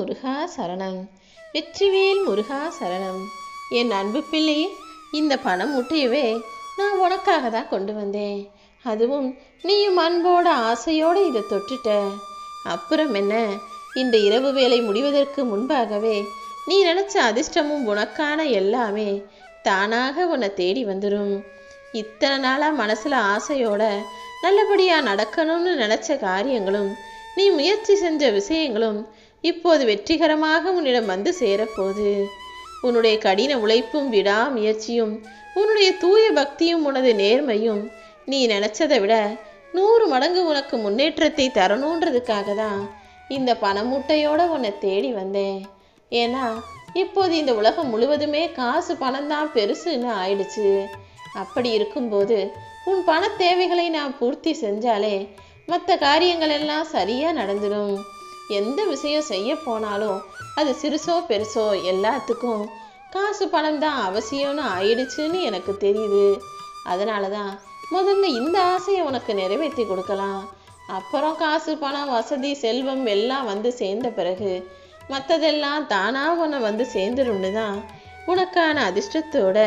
முருகா சரணம். வெற்றிவேல் முருகா சரணம். என் அன்பு பிள்ளை இந்த பணம் முட்டையவே நான் உனக்காக தான் கொண்டு வந்தேன். அதுவும் நீயும் அன்போட ஆசையோட இதை தொட்டுட்ட. அப்புறம் என்ன? இந்த இரவு வேலை முடிவதற்கு முன்பாகவே நீ நினைச்ச அதிர்ஷ்டமும் உனக்கான எல்லாமே தானாக உன்னை தேடி வந்துடும் இத்தனை நாளாக மனசில் ஆசையோட நல்லபடியாக நடக்கணும்னு நினச்ச காரியங்களும் நீ முயற்சி செஞ்ச விஷயங்களும் இப்போது வெற்றிகரமாக உன்னிடம் வந்து சேரப்போகுது உன்னுடைய கடின உழைப்பும் விடா முயற்சியும் உன்னுடைய தூய பக்தியும் உனது நேர்மையும். நீ நினச்சதை விட நூறு மடங்கு உனக்கு முன்னேற்றத்தை தரணுன்றதுக்காக தான் இந்த பணமூட்டையோட உன்னை தேடி வந்தேன். ஏன்னா இப்போது இந்த உலகம் முழுவதுமே காசு பணம் தான் பெருசுன்னு ஆயிடுச்சு. அப்படி இருக்கும்போது உன் பண தேவைகளை நான் பூர்த்தி செஞ்சாலே மற்ற காரியங்கள் எல்லாம் சரியாக நடந்துடும் எந்த விஷயம் செய்ய போனாலும் அது சிறுசோ பெருசோ எல்லாத்துக்கும் காசு பணம் தான் அவசியம்னு ஆயிடுச்சுன்னு எனக்கு தெரியுது. அதனால தான் முதல்ல இந்த ஆசையை உனக்கு நிறைவேற்றி கொடுக்கலாம். அப்புறம் காசு பணம் வசதி செல்வம் எல்லாம் வந்து சேர்ந்த பிறகு மற்றதெல்லாம் தானாக உன்னை வந்து சேர்ந்துரும்னு தான் உனக்கான அதிர்ஷ்டத்தோட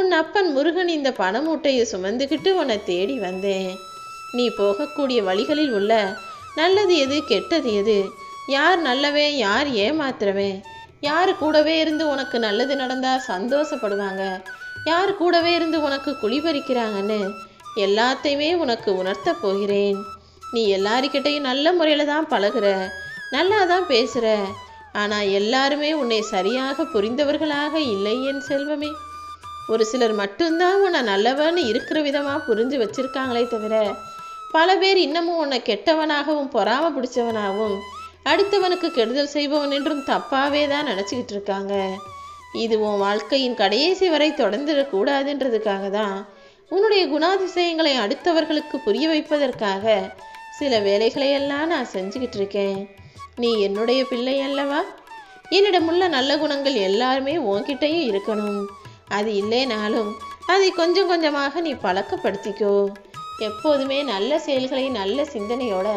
உன் அப்பன் முருகன் இந்த பணமூட்டையை சுமந்துக்கிட்டு உன்னை தேடி வந்தேன். நீ போகக்கூடிய வழிகளில் உள்ள நல்லது எது கெட்டது எது? யார் நல்லவன் யார் ஏமாத்துறவன் யார் கூடவே இருந்து உனக்கு நல்லது நடந்தால் சந்தோஷப்படுவாங்க? யார் கூடவே இருந்து உனக்கு குளிபறிக்கிறாங்கன்னு எல்லாத்தையுமே உனக்கு உணர்த்த போகிறேன். நீ எல்லாருக்கிட்டையும் நல்ல முறையில் தான் பழகுற. நல்லா தான் பேசுகிற ஆனால் எல்லாருமே உன்னை சரியாக புரிந்தவர்களாக இல்லை என் செல்வமே. ஒரு சிலர் மட்டும்தான் உன்னை நல்லவன்னு இருக்கிற விதமாக புரிஞ்சு வச்சுருக்காங்களே தவிர பல பேர் இன்னமும் உன்னை கெட்டவனாகவும் பொறாம பிடிச்சவனாகவும் அடுத்தவனுக்கு கெடுதல் செய்பவன் என்றும் தப்பாவே தான் நினச்சிக்கிட்டு இருக்காங்க. இது உன் வாழ்க்கையின் கடைசி வரை தொடர்ந்துடக்கூடாதுன்றதுக்காக தான் உன்னுடைய குணாதிசயங்களை அடுத்தவர்களுக்கு புரிய வைப்பதற்காக சில வேலைகளையெல்லாம் நான் செஞ்சுக்கிட்டு இருக்கேன். நீ என்னுடைய பிள்ளை அல்லவா? என்னிடமுள்ள நல்ல குணங்கள் எல்லாருமே உன்கிட்டயும் இருக்கணும். அது இல்லைனாலும் அதை கொஞ்சம் கொஞ்சமாக நீ பழக்கப்படுத்திக்கோ. எப்போதுமே நல்ல செயல்களை நல்ல சிந்தனையோட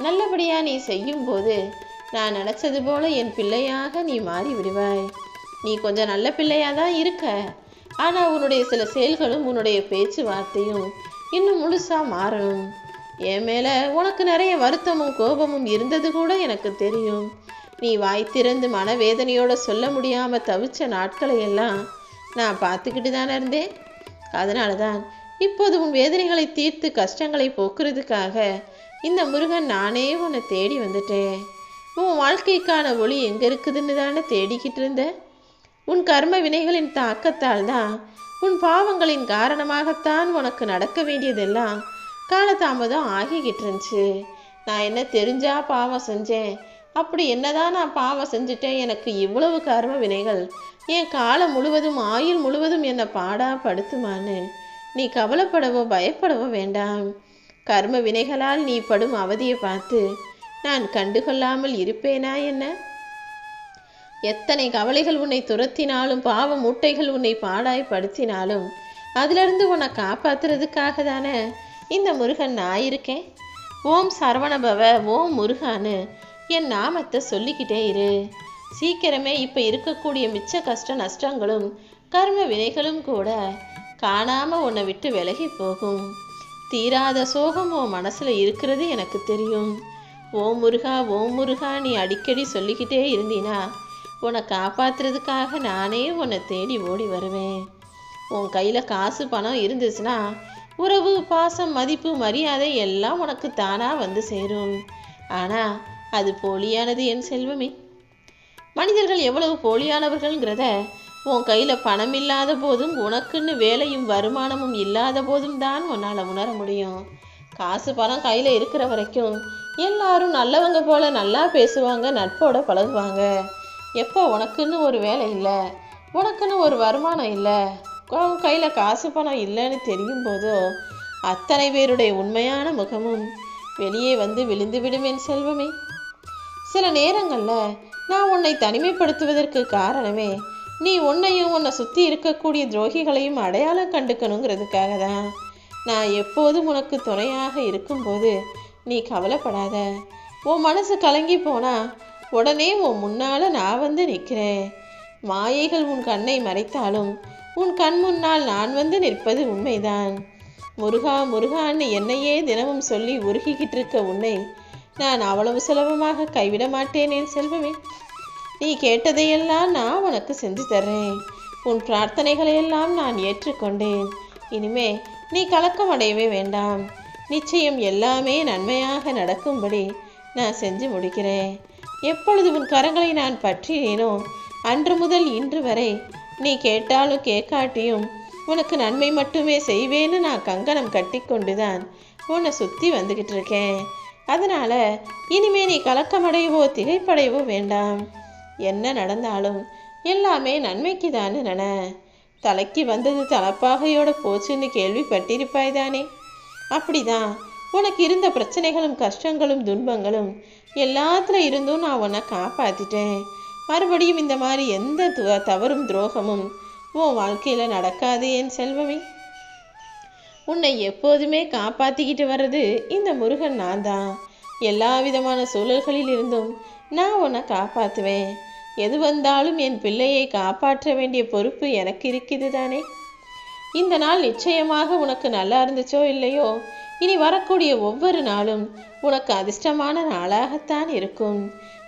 நல்லபடியாக நீ செய்யும்போது நான் நினச்சது போல என் பிள்ளையாக நீ மாறி விடுவாய். நீ கொஞ்சம் நல்ல பிள்ளையாக தான் இருக்க. ஆனால் உன்னுடைய சில செயல்களும் உன்னுடைய பேச்சுவார்த்தையும் இன்னும் முழுசாக மாறணும். என் மேலே உனக்கு நிறைய வருத்தமும் கோபமும் இருந்தது கூட எனக்கு தெரியும். நீ வாய் திறந்து மனவேதனையோட சொல்ல முடியாமல் தவிச்ச நாட்களை எல்லாம் நான் பார்த்துக்கிட்டு தானே இருந்தேன். அதனால தான் இப்போது உன் வேதனைகளை தீர்த்து கஷ்டங்களை போக்குறதுக்காக இந்த முருகன் நானே உன்னை தேடி வந்துட்டேன். உன் வாழ்க்கைக்கான ஒளி எங்கே இருக்குதுன்னு தானே தேடிக்கிட்டு இருந்த? உன் கர்ம வினைகளின் தாக்கத்தால் தான் உன் பாவங்களின் காரணமாகத்தான் உனக்கு நடக்க வேண்டியதெல்லாம் காலதாமதம் ஆகிக்கிட்டு இருந்துச்சு. நான் என்ன தெரிஞ்சா பாவம் செஞ்சேன். அப்படி என்னதான் நான் பாவம் செஞ்சுட்டேன். எனக்கு இவ்வளவு கர்ம வினைகள் என் காலம் முழுவதும் ஆயுள் முழுவதும் என்னை பாடா படுத்துமான்னு நீ கவலைப்படவோ பயப்படவோ வேண்டாம். கர்ம வினைகளால் நீ படும் அவதியை பார்த்து நான் கண்டுகொள்ளாமல் இருப்பேனா என்ன? எத்தனை கவலைகள் உன்னை துரத்தினாலும் பாவ மூட்டைகள் உன்னை பாடாய் படுத்தினாலும் அதிலிருந்து உன்னை காப்பாத்துறதுக்காக தானே? இந்த முருகன் நான் இருக்கேன். ஓம் சரவணபவ ஓம் முருகான்னு என் நாமத்தை சொல்லிக்கிட்டே இரு. சீக்கிரமே இப்போ இருக்கக்கூடிய மிச்ச கஷ்ட நஷ்டங்களும் கர்ம வினைகளும் கூட காணாமல் உன்னை விட்டு விலகி போகும். தீராத சோகம் உன் மனசில் இருக்கிறது எனக்கு தெரியும். ஓம் முருகா ஓம் முருகா நீ அடிக்கடி சொல்லிக்கிட்டே இருந்தினா உன்னை காப்பாற்றுறதுக்காக நானே உன்னை தேடி ஓடி வருவேன். உன் கையில் காசு பணம் இருந்துச்சுன்னா உறவு பாசம் மதிப்பு மரியாதை எல்லாம் உனக்கு தானாக வந்து சேரும். ஆனால் அது போலியானது என் செல்வமே. மனிதர்கள் எவ்வளவு போலியானவர்கள்ங்கிறத உன் கையில் பணம் இல்லாத போதும் உனக்குன்னு வேலையும் வருமானமும் இல்லாத போதும் தான் உன்னால் உணர முடியும். காசு பணம் கையில் இருக்கிற வரைக்கும் எல்லாரும் நல்லவங்க போல நல்லா பேசுவாங்க நட்போட பழகுவாங்க. எப்போ உனக்குன்னு ஒரு வேலை இல்லை உனக்குன்னு ஒரு வருமானம் இல்லை உன் கையில் காசு பணம் இல்லைன்னு தெரியும் போதோ அத்தனை பேருடைய உண்மையான முகமும் வெளியே வந்து விழுந்து விடும் என் செல்வமே. சில நேரங்களில் நான் உன்னை தனிமைப்படுத்துவதற்கு காரணமே நீ உன்னையும் உன்னை சுற்றி இருக்கக்கூடிய துரோகிகளையும் அடையாளம் கண்டுக்கணுங்கிறதுக்காக தான் நான் எப்போதும் உனக்கு துணையாக இருக்கும்போது நீ கவலைப்படாத. உன் மனசு கலங்கி போனா உடனே உன் முன்னால நான் வந்து நிற்கிறேன் மாயைகள் உன் கண்ணை மறைத்தாலும் உன் கண் முன்னால் நான் வந்து நிற்பது உண்மைதான். முருகா முருகான்னு என்னையே தினமும் சொல்லி உருகிக்கிட்டு இருக்க உன்னை நான் அவ்வளவு சுலபமாக கைவிட மாட்டேனே செல்வமே. நீ கேட்டதையெல்லாம் நான் உனக்கு செஞ்சு தர்றேன். உன் பிரார்த்தனைகளையெல்லாம் நான் ஏற்றுக்கொண்டேன். இனிமே நீ கலக்கம் அடையவே வேண்டாம். நிச்சயம் எல்லாமே நன்மையாக நடக்கும்படி நான் செஞ்சு முடிக்கிறேன். எப்பொழுது உன் கரங்களை நான் பற்றினேனோ அன்று முதல் இன்று வரை நீ கேட்டாலும் கேட்காட்டியும் உனக்கு நன்மை மட்டுமே செய்வேன்னு நான் கங்கணம் கட்டிக்கொண்டுதான் உன்னை சுற்றி வந்துக்கிட்டு இருக்கேன் அதனால் இனிமே நீ கலக்கமடையவோ திகைப்படையவோ வேண்டாம். என்ன நடந்தாலும் எல்லாமே நன்மைக்கு தானே நன? தலைக்கு வந்தது தலப்பாகையோட போச்சுன்னு கேள்விப்பட்டிருப்பாய் தானே அப்படிதான். உனக்கு இருந்த பிரச்சனைகளும் கஷ்டங்களும் துன்பங்களும் எல்லாத்துல இருந்தும் நான் உன்னை காப்பாத்திட்டேன். மறுபடியும் இந்த மாதிரி எந்த தவறும் துரோகமும் உன் வாழ்க்கையில நடக்காது என் செல்வமே. உன்னை எப்போதுமே காப்பாத்திக்கிட்டு வர்றது இந்த முருகன் நான் தான் எல்லா விதமான சூழல்களில் இருந்தும் நான் உன்னை காப்பாற்றுவேன் எது வந்தாலும் என் பிள்ளையை காப்பாற்ற வேண்டிய பொறுப்பு எனக்கு இருக்குது தானே இந்த நாள் நிச்சயமாக உனக்கு நல்லா இருந்துச்சோ இல்லையோ? இனி வரக்கூடிய ஒவ்வொரு நாளும் உனக்கு அதிர்ஷ்டமான நாளாகத்தான் இருக்கும்.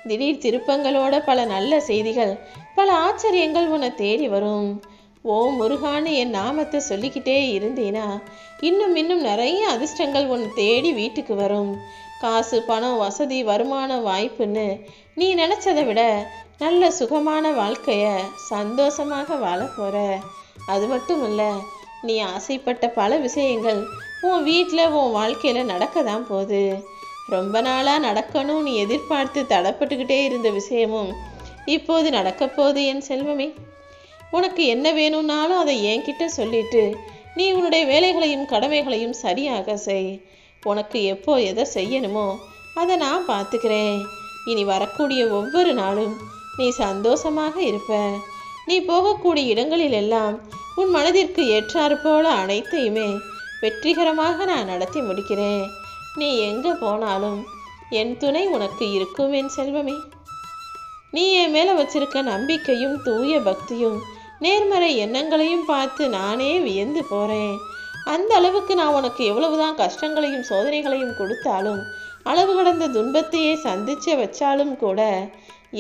திடீர் திருப்பங்களோட பல நல்ல செய்திகள் பல ஆச்சரியங்கள் உன்னை தேடி வரும். ஓ முருகான்னு என் நாமத்தை சொல்லிக்கிட்டே இருந்தீனா? இன்னும் இன்னும் நிறைய அதிர்ஷ்டங்கள் உன்னை தேடி வீட்டுக்கு வரும். காசு பணம் வசதி வருமானம் வாய்ப்புன்னு நீ நினச்சதை விட நல்ல சுகமான வாழ்க்கையை சந்தோஷமாக வாழ போகிற அது மட்டும் இல்லை நீ ஆசைப்பட்ட பல விஷயங்கள் உன் வீட்டில் உன் வாழ்க்கையில் நடக்க தான் போகுது. ரொம்ப நாளாக நடக்கணும் நீ எதிர்பார்த்து தடப்பட்டுக்கிட்டே இருந்த விஷயமும் இப்போது நடக்க போகுது என் செல்வமே. உனக்கு என்ன வேணும்னாலும் அதை என்கிட்ட சொல்லிட்டு நீ உன்னுடைய வேலைகளையும் கடமைகளையும் சரியாக செய். உனக்கு எப்போ எதை செய்யணுமோ அதை நான் பார்த்துக்கிறேன். இனி வரக்கூடிய ஒவ்வொரு நாளும் நீ சந்தோஷமாக இருப்ப. நீ போகக்கூடிய இடங்களில் எல்லாம் உன் மனதிற்கு ஏற்றாறு போல அனைத்தையுமே வெற்றிகரமாக நான் நடத்தி முடிக்கிறேன். நீ எங்கே போனாலும் என் துணை உனக்கு இருக்கும் என் செல்வமே. நீ என் மேலே வச்சிருக்க நம்பிக்கையும் தூய பக்தியும் நேர்மறை எண்ணங்களையும் பார்த்து நானே வியந்து போகிறேன் அந்த அளவுக்கு நான் உனக்கு எவ்வளவுதான் கஷ்டங்களையும் சோதனைகளையும் கொடுத்தாலும் அளவு கடந்த துன்பத்தையே சந்திச்சு வச்சாலும் கூட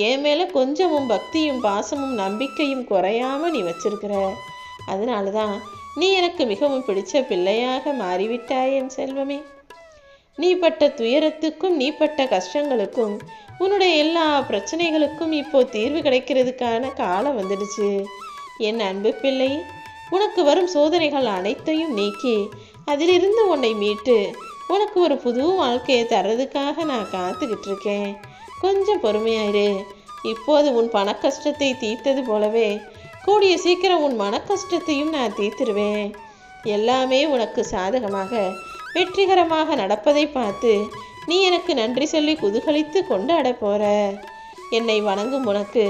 என் மேலே கொஞ்சமும் பக்தியும் பாசமும் நம்பிக்கையும் குறையாம நீ வச்சிருக்கிற. அதனால தான் நீ எனக்கு மிகவும் பிடிச்ச பிள்ளையாக மாறிவிட்டாய் என் செல்வமே. நீ பட்ட துயரத்துக்கும் நீ பட்ட கஷ்டங்களுக்கும் உன்னுடைய எல்லா பிரச்சனைகளுக்கும் இப்போ தீர்வு கிடைக்கிறதுக்கான காலம் வந்துடுச்சு. என் அன்பு பிள்ளை உனக்கு வரும் சோதனைகள் அனைத்தையும் நீக்கி அதிலிருந்து உன்னை மீட்டு உனக்கு ஒரு புது வாழ்க்கையை தர்றதுக்காக நான் காத்துக்கிட்டு இருக்கேன் கொஞ்சம் பொறுமையாயிரு. இப்போது உன் பண கஷ்டத்தை தீர்த்தது போலவே கூடிய சீக்கிரம் உன் மன கஷ்டத்தையும் நான் தீர்த்துருவேன். எல்லாமே உனக்கு சாதகமாக வெற்றிகரமாக நடப்பதை பார்த்து நீ எனக்கு நன்றி சொல்லி குதூகலித்து கொண்டாட போற. என்னை வணங்கும் உனக்கு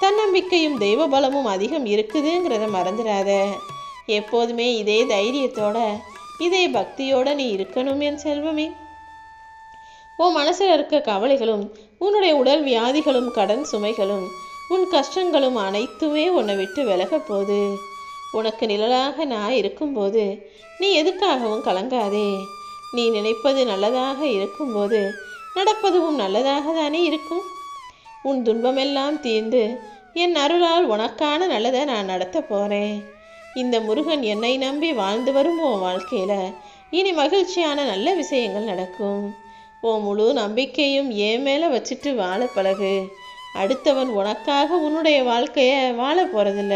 தன்னம்பிக்கையும் தெய்வ பலமும் அதிகம் இருக்குதுங்கிறத மறந்துடாத. எப்போதுமே இதே தைரியத்தோட இதே பக்தியோட நீ இருக்கணும் என் செல்வமே. உன் மனசில் இருக்க கவலைகளும் உன்னுடைய உடல் வியாதிகளும் கடன் சுமைகளும் உன் கஷ்டங்களும் அனைத்துமே உன்னை விட்டு விலகப் போகுது. உனக்கு நிழலாக நான் இருக்கும்போது நீ எதுக்காகவும் கலங்காதே. நீ நினைப்பது நல்லதாக இருக்கும்போது நடப்பதும் நல்லதாக தானே இருக்கும். உன் துன்பமெல்லாம் தீர்ந்து என் அருளால் உனக்கான நல்லதை நான் நடத்த போகிறேன் இந்த முருகன் என்னை நம்பி வாழ்ந்து வரும் உன் வாழ்க்கையில் இனி மகிழ்ச்சியான நல்ல விஷயங்கள் நடக்கும். உன் முழு நம்பிக்கையும் ஏன் மேலே வச்சுட்டு வாழ பழகு. அடுத்தவன் உனக்காக உன்னுடைய வாழ்க்கையை வாழ போகிறதில்ல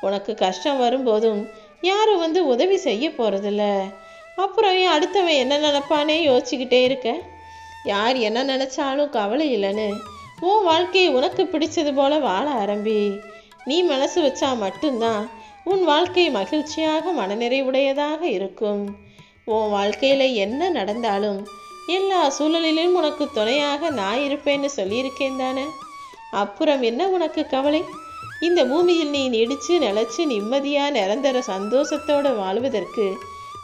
உனக்கு கஷ்டம் வரும்போதும் யாரும் வந்து உதவி செய்ய போகிறதில்ல அப்புறம் ஏன் அடுத்தவன் என்ன நினப்பானே யோசிச்சுக்கிட்டே இருக்க? யார் என்ன நினச்சாலும் கவலை இல்லைன்னு உன் வாழ்க்கையை உனக்கு பிடிச்சது போல வாழ ஆரம்பி. நீ மனசு வச்சா மட்டும்தான் உன் வாழ்க்கை மகிழ்ச்சியாக மனநிறைவுடையதாக இருக்கும். உன் வாழ்க்கையில் என்ன நடந்தாலும் எல்லா சூழலிலும் உனக்கு துணையாக நான் இருப்பேன்னு சொல்லியிருக்கேன் தானே. அப்புறம் என்ன உனக்கு கவலை? இந்த பூமியில் நீ நெடிச்சு நிலச்சி நிம்மதியாக நிரந்தர சந்தோஷத்தோடு வாழ்வதற்கு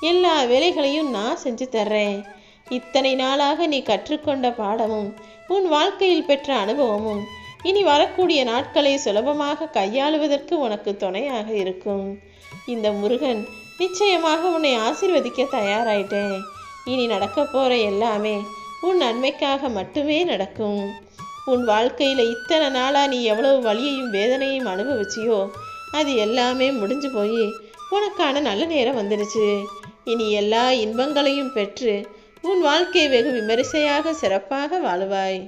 எல்லா வேலைகளையும் நான் செஞ்சு தர்றேன். இத்தனை நாளாக நீ கற்றுக்கொண்ட பாடமும் உன் வாழ்க்கையில் பெற்ற அனுபவமும் இனி வரக்கூடிய நாட்களை சுலபமாக கையாளுவதற்கு உனக்கு துணையாக இருக்கும். இந்த முருகன் நிச்சயமாக உன்னை ஆசிர்வதிக்க தயாராயிட்டேன். இனி நடக்க போற எல்லாமே உன் நன்மைக்காக மட்டுமே நடக்கும். உன் வாழ்க்கையில் இத்தனை நாளாக நீ எவ்வளவு வலியையும் வேதனையும் அனுபவிச்சியோ அது எல்லாமே முடிஞ்சு போய் உனக்கான நல்ல நேரம் வந்துடுச்சு இனி எல்லா இன்பங்களையும் பெற்று உன் வாழ்க்கை வெகு விமரிசையாக சிறப்பாக வாழுவாய்.